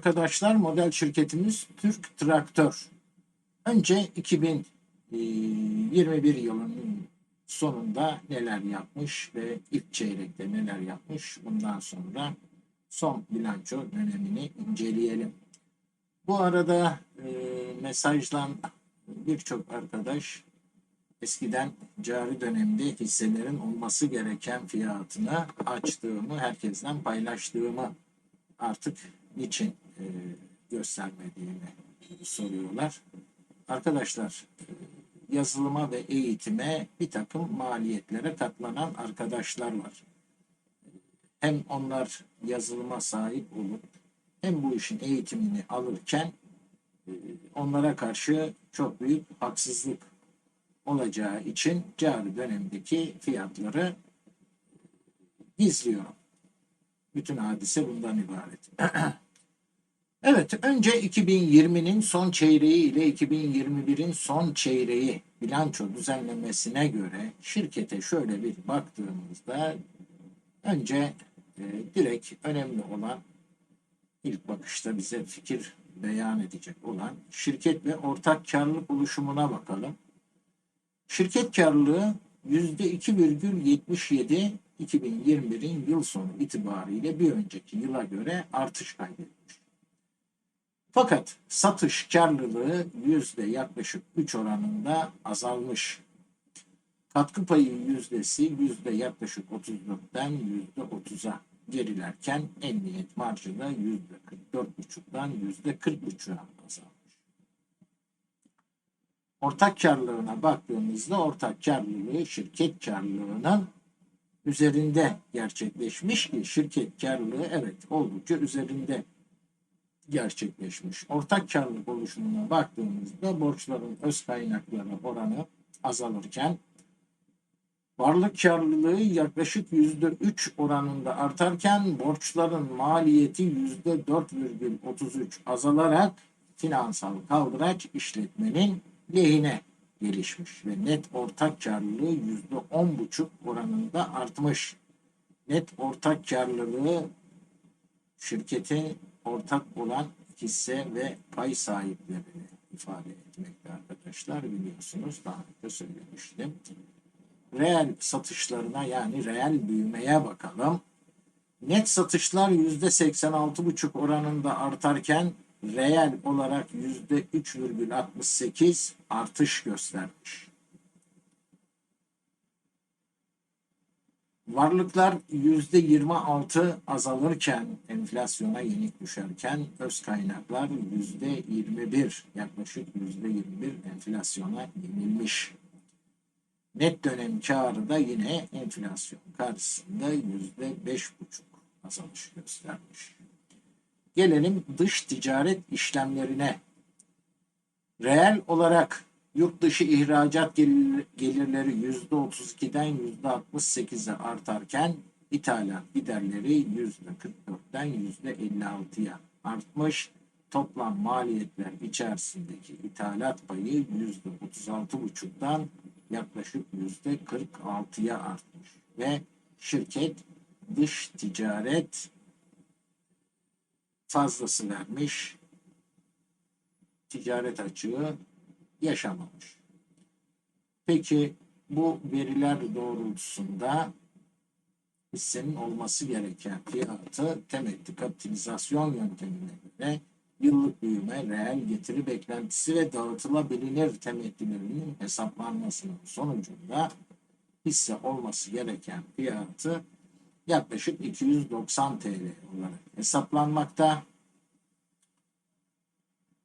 Arkadaşlar, model şirketimiz Türk Traktör. Önce 2021 yılının sonunda neler yapmış ve ilk çeyrekte neler yapmış, bundan sonra son bilanço dönemini inceleyelim. Bu arada e, mesajdan birçok arkadaş eskiden cari dönemde hisselerin olması gereken fiyatını açtığımı, herkesten paylaştığımı artık niçin e, göstermediğini soruyorlar. Arkadaşlar e, yazılıma ve eğitime bir takım maliyetlere katlanan arkadaşlar var. Hem onlar yazılıma sahip olup hem bu işin eğitimini alırken e, onlara karşı çok büyük haksızlık olacağı için cari dönemdeki fiyatları gizliyorum. Bütün hadise bundan ibaret. evet, önce 2020'nin son çeyreği ile 2021'in son çeyreği bilanço düzenlemesine göre şirkete şöyle bir baktığımızda önce e, direkt önemli olan ilk bakışta bize fikir beyan edecek olan şirket ve ortak karlılık oluşumuna bakalım. Şirket karlılığı %2,77 2021'in yıl sonu itibariyle bir önceki yıla göre artış kaydetmiş. Fakat satış karlılığı yüzde yaklaşık 3 oranında azalmış. Katkı payı yüzdesi yüzde yaklaşık 34'ten yüzde 30'a gerilerken emniyet marjı da yüzde 44,5'dan yüzde 40,5'a azalmış. Ortak karlılığına baktığımızda ortak karlılığı şirket karlılığının üzerinde gerçekleşmiş ki şirket karlılığı evet oldukça üzerinde gerçekleşmiş. Ortak karlılık oluşumuna baktığımızda borçların öz kaynakları oranı azalırken varlık karlılığı yaklaşık yüzde üç oranında artarken borçların maliyeti yüzde 4,33 azalarak finansal kaldıraç işletmenin lehine gelişmiş ve net ortak karlılığı yüzde on buçuk oranında artmış. Net ortak karlılığı şirketin ortak olan hisse ve pay sahiplerini ifade etmekte arkadaşlar biliyorsunuz daha önce söylemiştim. Reel satışlarına yani reel büyümeye bakalım. Net satışlar yüzde 86,5 oranında artarken reel olarak yüzde 3,68 artış göstermiş. Varlıklar yüzde 26 azalırken, enflasyona yenik düşerken öz kaynaklar yüzde 21, yaklaşık yüzde 21 enflasyona yenilmiş. Net dönem karı da yine enflasyon karşısında yüzde 5,5 azalış göstermiş. Gelelim dış ticaret işlemlerine. Reel olarak yurt dışı ihracat gelirleri %32'den %68'e artarken ithalat giderleri %44'ten %56'ya artmış. Toplam maliyetler içerisindeki ithalat payı %36,5'dan yaklaşık %46'ya artmış. Ve şirket dış ticaret fazlası vermiş. Ticaret açığı yaşamamış. Peki bu veriler doğrultusunda hissenin olması gereken fiyatı temettü kapitalizasyon yöntemine göre yıllık büyüme, reel getiri beklentisi ve dağıtılabilir temettülerinin hesaplanmasının sonucunda hisse olması gereken fiyatı yaklaşık 290 TL olarak hesaplanmakta.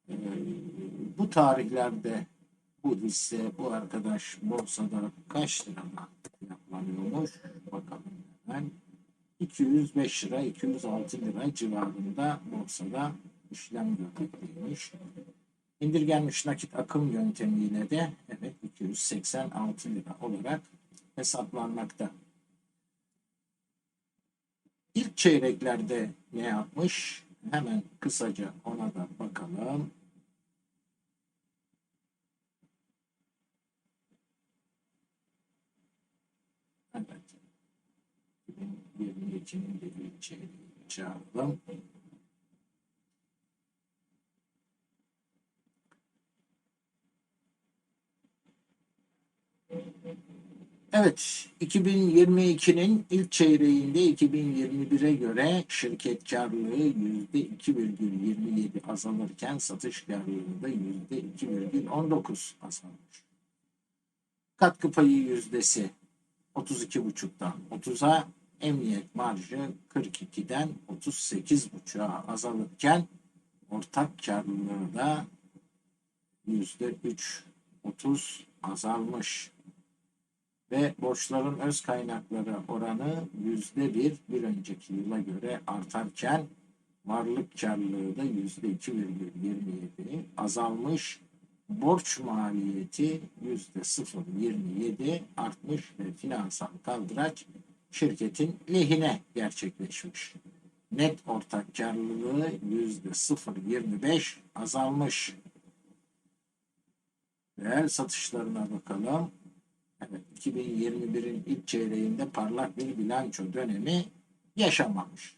Ee, bu tarihlerde bu hisse bu arkadaş borsada kaç liradan yapılıyormuş bakalım hemen. 205 lira 206 lira civarında borsada işlem görmekteymiş. İndirgenmiş nakit akım yöntemiyle de evet 286 lira olarak hesaplanmakta. İlk çeyreklerde ne yapmış? Hemen kısaca ona da bakalım. 2 Evet, 2022'nin ilk çeyreğinde 2021'e göre şirket karlılığı %2,27 azalırken satış karlılığı da %2,19 azalmış. Katkı payı yüzdesi 32,5'dan 30'a, emniyet marjı 42'den 38,5'a azalırken ortak karlılığı da %3,30 azalmış ve borçların öz kaynakları oranı yüzde bir bir önceki yıla göre artarken varlık karlılığı da yüzde iki virgül yirmi yedi azalmış. Borç maliyeti yüzde sıfır yirmi yedi artmış ve finansal kaldıraç şirketin lehine gerçekleşmiş. Net ortak karlılığı yüzde sıfır yirmi beş azalmış. Reel satışlarına bakalım. Evet, 2021'in ilk çeyreğinde parlak bir bilanço dönemi yaşamamış.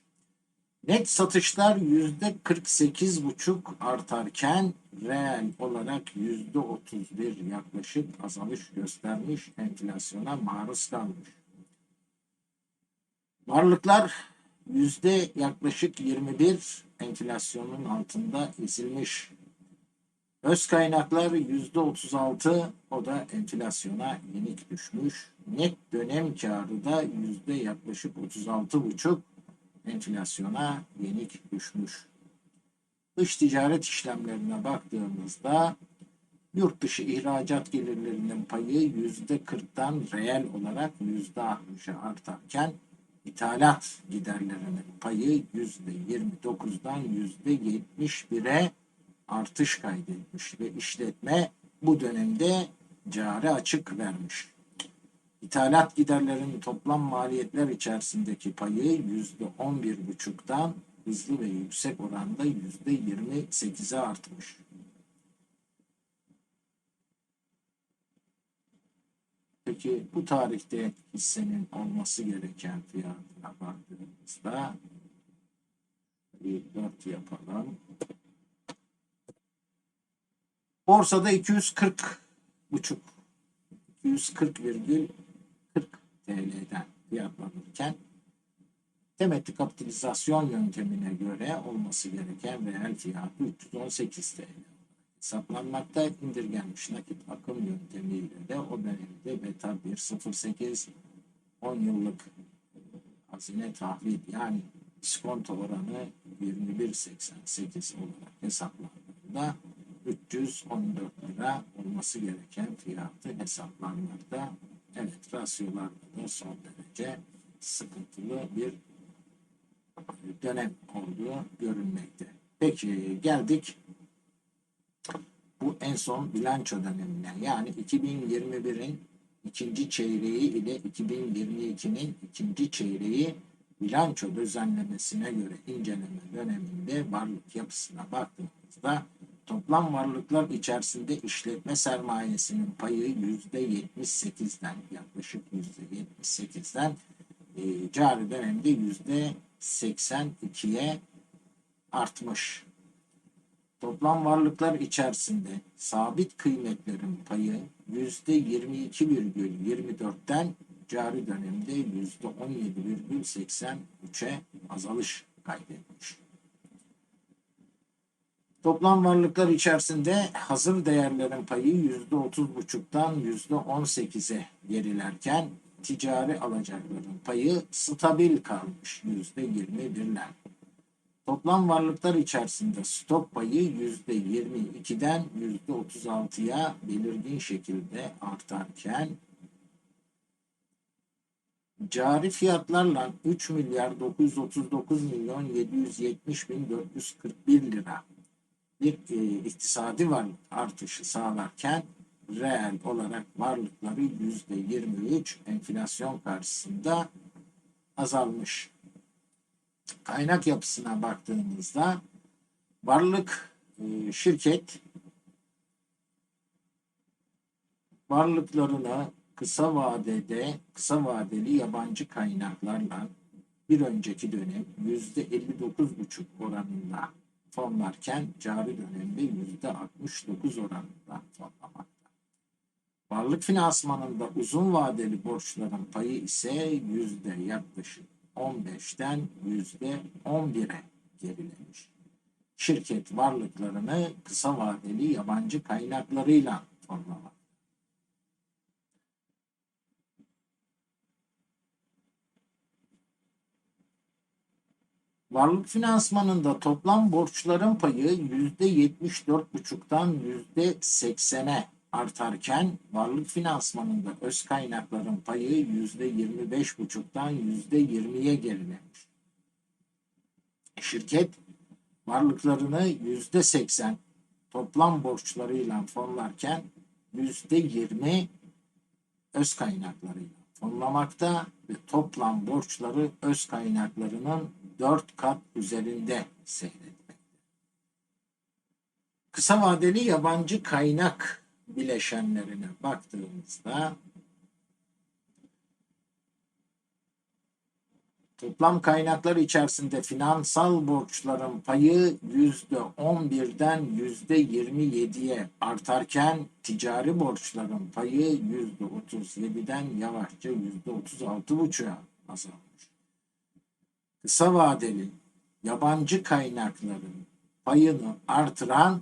Net satışlar yüzde 48,5 artarken reel olarak yüzde 31 yaklaşık azalış göstermiş enflasyona maruz kalmış. Varlıklar yüzde yaklaşık 21 enflasyonun altında ezilmiş. Öz kaynaklar yüzde 36 o da enflasyona yenik düşmüş. Net dönem karı da yüzde yaklaşık 36 buçuk enflasyona yenik düşmüş. Dış ticaret işlemlerine baktığımızda yurt dışı ihracat gelirlerinin payı yüzde 40'tan reel olarak yüzde 60'a artarken ithalat giderlerinin payı yüzde 29'dan yüzde 71'e artış kaydetmiş ve işletme bu dönemde cari açık vermiş. İthalat giderlerinin toplam maliyetler içerisindeki payı yüzde on bir buçuktan hızlı ve yüksek oranda yüzde yirmi sekize artmış. Peki bu tarihte hissenin olması gereken fiyatına baktığımızda bir dört yapalım. Borsada 240 buçuk 240,40 TL'den fiyatlanırken temettü kapitalizasyon yöntemine göre olması gereken reel fiyatı 318 TL hesaplanmakta indirgenmiş nakit akım yöntemiyle de o dönemde beta 1.08 10 yıllık hazine tahvil yani iskonto oranı 21.88 olarak hesaplandığında 314 lira olması gereken fiyatı hesaplanmakta. Evet rasyolarda da son derece sıkıntılı bir dönem olduğu görünmekte. Peki geldik bu en son bilanço dönemine yani 2021'in ikinci çeyreği ile 2022'nin ikinci çeyreği bilanço düzenlemesine göre inceleme döneminde varlık yapısına baktığımızda Toplam varlıklar içerisinde işletme sermayesinin payı yüzde 78'den yaklaşık yüzde 78'den e, cari dönemde yüzde 82'ye artmış. Toplam varlıklar içerisinde sabit kıymetlerin payı yüzde 22,24'ten cari dönemde yüzde 17,83'e azalış kaydetmiş. Toplam varlıklar içerisinde hazır değerlerin payı yüzde otuz buçuktan yüzde on sekize gerilerken ticari alacakların payı stabil kalmış yüzde yirmi birler. Toplam varlıklar içerisinde stok payı yüzde yirmi ikiden yüzde otuz altıya belirgin şekilde artarken cari fiyatlarla 3 milyar 939 milyon 770 bin 441 lira bir e, iktisadi varlık artışı sağlarken reel olarak varlıkları yüzde 23 enflasyon karşısında azalmış. Kaynak yapısına baktığımızda varlık e, şirket varlıklarını kısa vadede kısa vadeli yabancı kaynaklarla bir önceki dönem yüzde 59,5 oranında fonlarken cari dönemde yüzde 69 oranında fonlamakta. Varlık finansmanında uzun vadeli borçların payı ise yüzde yaklaşık 15'ten yüzde 11'e gerilemiş. Şirket varlıklarını kısa vadeli yabancı kaynaklarıyla fonlamak. Varlık finansmanında toplam borçların payı %74,5'tan %80'e artarken varlık finansmanında öz kaynakların payı %25,5'tan %20'ye gerilemiş. Şirket varlıklarını %80 toplam borçlarıyla fonlarken %20 öz kaynaklarıyla fonlamakta ve toplam borçları öz kaynaklarının 4 kat üzerinde seyretmekte. Kısa vadeli yabancı kaynak bileşenlerine baktığımızda toplam kaynaklar içerisinde finansal borçların payı yüzde 11'den yüzde 27'ye artarken ticari borçların payı yüzde 37'den yavaşça yüzde 36,5'a azalmış. Kısa vadeli yabancı kaynakların payını artıran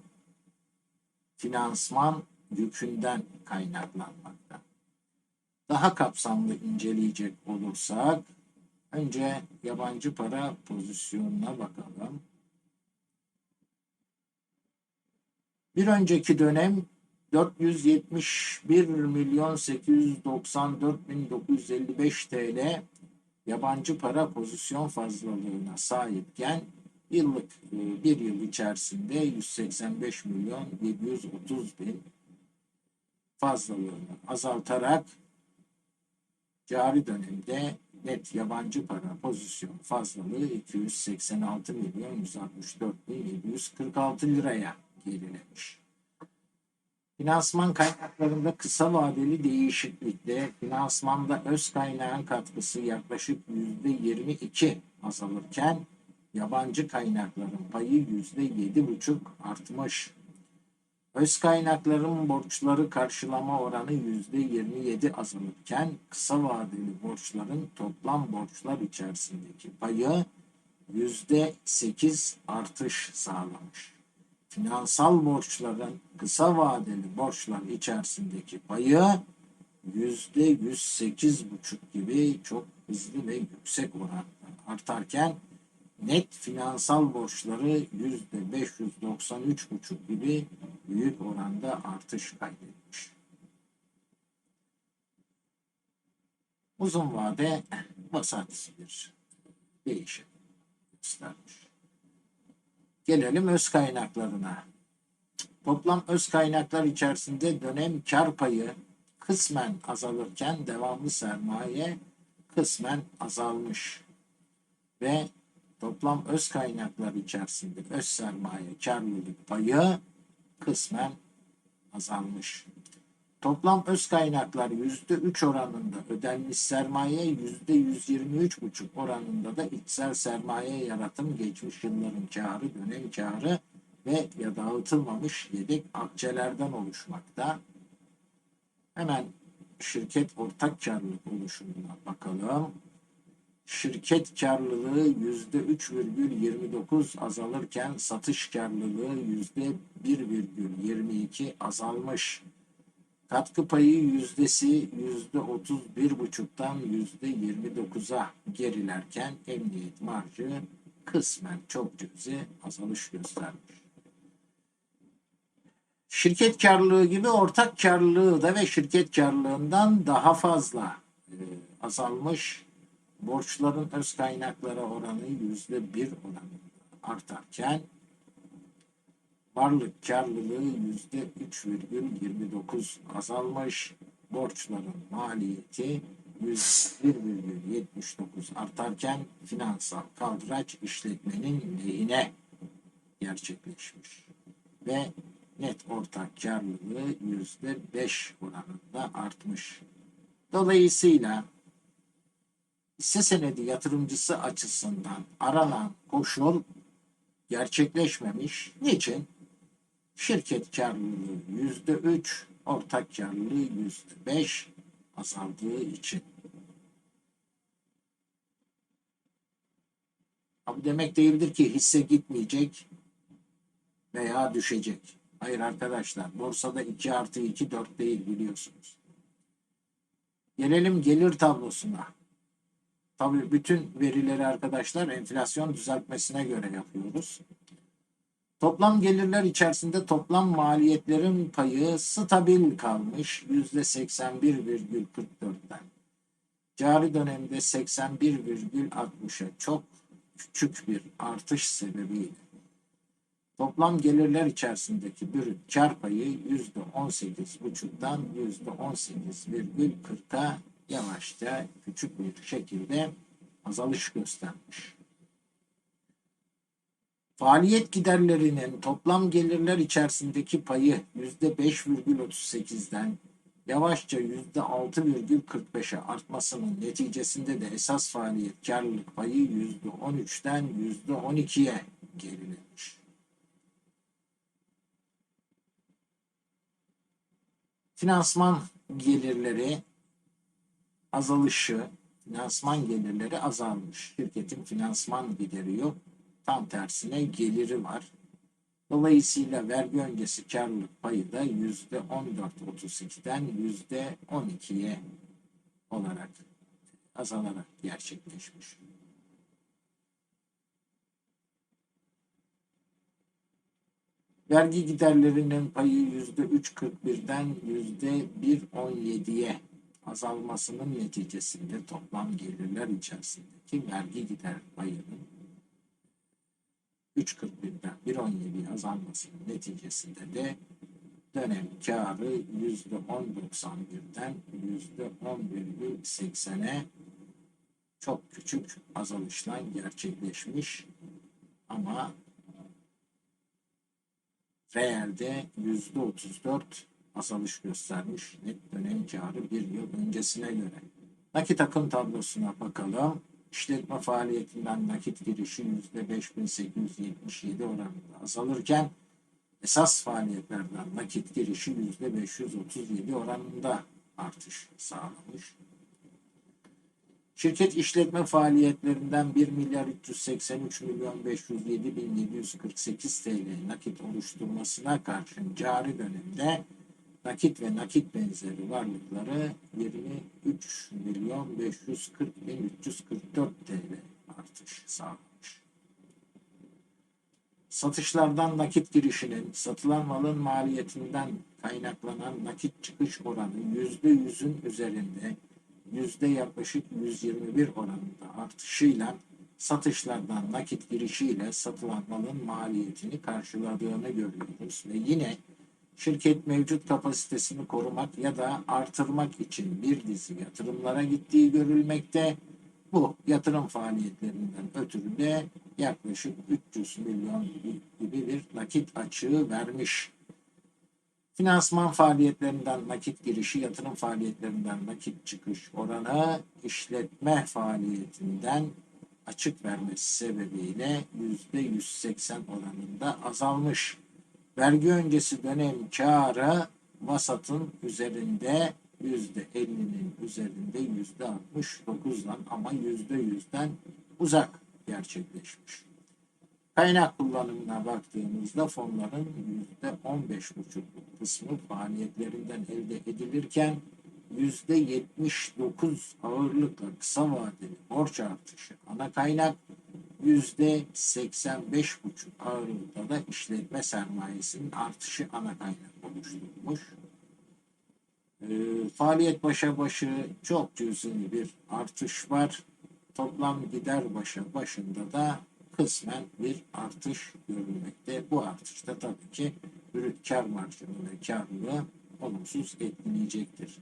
finansman yükünden kaynaklanmakta. Daha kapsamlı inceleyecek olursak önce yabancı para pozisyonuna bakalım. Bir önceki dönem 471 milyon 894 bin 955 TL yabancı para pozisyon fazlalığına sahipken yıllık e, bir yıl içerisinde 185 milyon 730 bin fazlalığını azaltarak cari dönemde net yabancı para pozisyon fazlalığı 286 milyon 164 bin 746 liraya gerilemiş. Finansman kaynaklarında kısa vadeli değişiklikte finansmanda öz kaynağın katkısı yaklaşık %22 azalırken yabancı kaynakların payı %7,5 artmış. Öz kaynakların borçları karşılama oranı %27 azalırken kısa vadeli borçların toplam borçlar içerisindeki payı %8 artış sağlamış. Finansal borçların kısa vadeli borçlar içerisindeki payı %108,5 gibi çok hızlı ve yüksek oranda artarken net finansal borçları yüzde 593,5 gibi büyük oranda artış kaydetmiş. Uzun vade vasat bir değişim göstermiş. Gelelim öz kaynaklarına. Toplam öz kaynaklar içerisinde dönem kar payı kısmen azalırken devamlı sermaye kısmen azalmış ve toplam öz kaynaklar içerisinde öz sermaye karlılık payı kısmen azalmış. Toplam öz kaynaklar yüzde üç oranında ödenmiş sermaye yüzde yüz yirmi üç buçuk oranında da içsel sermaye yaratım geçmiş yılların karı, dönem karı ve ya dağıtılmamış yedek akçelerden oluşmakta. Hemen şirket ortak karlılık oluşumuna bakalım şirket karlılığı yüzde 3,29 azalırken satış karlılığı yüzde 1,22 azalmış. Katkı payı yüzdesi yüzde 31,5'tan yüzde 29'a gerilerken emniyet marjı kısmen çok cüzi azalış göstermiş. Şirket karlılığı gibi ortak karlılığı da ve şirket karlılığından daha fazla e, azalmış borçların öz kaynaklara oranı yüzde bir oranında artarken varlık karlılığı yüzde 3,29 azalmış. Borçların maliyeti %1,79 artarken finansal kaldıraç işletmenin lehine gerçekleşmiş. Ve net ortak karlılığı yüzde beş oranında artmış. Dolayısıyla hisse senedi yatırımcısı açısından aranan koşul gerçekleşmemiş. Niçin? Şirket karlılığı yüzde üç, ortak karlılığı yüzde beş azaldığı için. Bu demek değildir ki hisse gitmeyecek veya düşecek. Hayır arkadaşlar borsada 2 artı 2 4 değil biliyorsunuz. Gelelim gelir tablosuna. Tabii bütün verileri arkadaşlar enflasyon düzeltmesine göre yapıyoruz. Toplam gelirler içerisinde toplam maliyetlerin payı stabil kalmış %81,44'ten. Cari dönemde 81,60'a çok küçük bir artış sebebiyle toplam gelirler içerisindeki brüt kar payı %18,5'dan %18,40'a yavaşça küçük bir şekilde azalış göstermiş. Faaliyet giderlerinin toplam gelirler içerisindeki payı %5,38'den yavaşça %6,45'e artmasının neticesinde de esas faaliyet karlılık payı %13'ten %12'ye gerilemiş. Finansman gelirleri azalışı, finansman gelirleri azalmış. Şirketin finansman gideri yok. Tam tersine geliri var. Dolayısıyla vergi öncesi karlılık payı da yüzde 14.32'den yüzde 12'ye olarak azalarak gerçekleşmiş. Vergi giderlerinin payı yüzde 3.41'den yüzde 1.17'ye azalmasının neticesinde toplam gelirler içerisindeki vergi gider payının 3.41'den 1.17'ye azalmasının neticesinde de dönem karı %10.91'den %11.80'e çok küçük azalışla gerçekleşmiş. Ama reelde %34 azalış göstermiş net dönem karı bir yıl öncesine göre. Nakit akım tablosuna bakalım. İşletme faaliyetinden nakit girişi %5877 oranında azalırken esas faaliyetlerden nakit girişi %537 oranında artış sağlamış. Şirket işletme faaliyetlerinden 1 milyar 383 milyon 507 bin 748 TL nakit oluşturmasına karşın cari dönemde nakit ve nakit benzeri varlıkları 23 milyon 540 bin 344 TL artış sağlamış. Satışlardan nakit girişinin satılan malın maliyetinden kaynaklanan nakit çıkış oranı %100'ün üzerinde yüzde yaklaşık 121 oranında artışıyla satışlardan nakit girişiyle satılan malın maliyetini karşıladığını görüyoruz ve yine şirket mevcut kapasitesini korumak ya da artırmak için bir dizi yatırımlara gittiği görülmekte. Bu yatırım faaliyetlerinden ötürü de yaklaşık 300 milyon gibi bir nakit açığı vermiş. Finansman faaliyetlerinden nakit girişi, yatırım faaliyetlerinden nakit çıkış oranı işletme faaliyetinden açık vermesi sebebiyle %180 oranında azalmış. Vergi öncesi dönem karı vasatın üzerinde %50'nin üzerinde %69'dan ama %100'den uzak gerçekleşmiş. Kaynak kullanımına baktığımızda fonların %15,5 kısmı faaliyetlerinden elde edilirken %79 ağırlıkla kısa vadeli borç artışı ana kaynak %85,5 ağırlıkta da işletme sermayesinin artışı ana kaynak oluşturmuş. E, faaliyet başa başı çok cüzi bir artış var. Toplam gider başa başında da kısmen bir artış görülmekte. Bu artışta tabii ki brüt kar marjını ve karlılığı olumsuz etkileyecektir.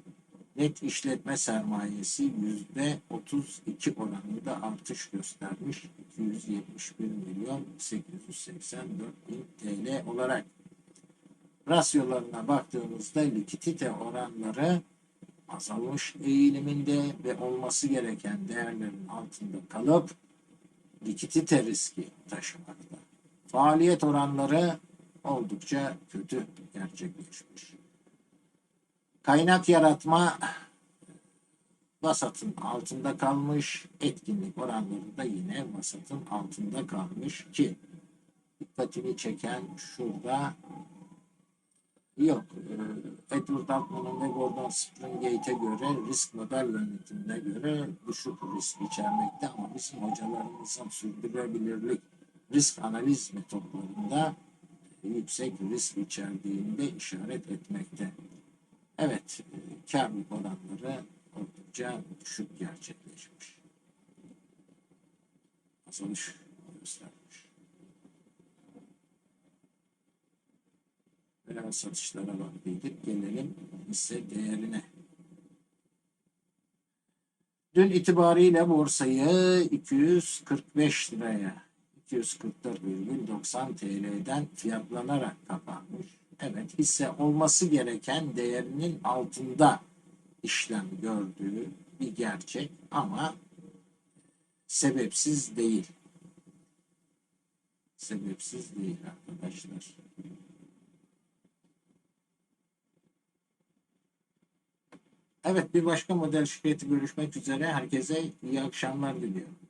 Net işletme sermayesi yüzde 32 oranında artış göstermiş. 271 milyon 884 bin TL olarak. Rasyolarına baktığımızda likidite oranları azalmış eğiliminde ve olması gereken değerlerin altında kalıp likidite riski taşımakta. Faaliyet oranları oldukça kötü gerçekleşmiş. Kaynak yaratma vasatın altında kalmış. Etkinlik oranları da yine vasatın altında kalmış ki dikkatimi çeken şurada yok. Ee, Edward Altman'ın ve Gordon Springgate'e göre risk model yönetimine göre düşük risk içermekte ama bizim hocalarımızın sürdürülebilirlik risk analiz metotlarında yüksek risk içerdiğini de işaret etmekte. Evet, e, karlılık oranları oldukça düşük gerçekleşmiş. Azalış göstermiş. Reel satışlara baktıydık. Gelelim hisse değerine. Dün itibariyle borsayı 245 liraya 244,90 TL'den fiyatlanarak kapanmış. Evet hisse olması gereken değerinin altında işlem gördüğü bir gerçek ama sebepsiz değil. Sebepsiz değil arkadaşlar. Evet bir başka model şirketi görüşmek üzere. Herkese iyi akşamlar diliyorum.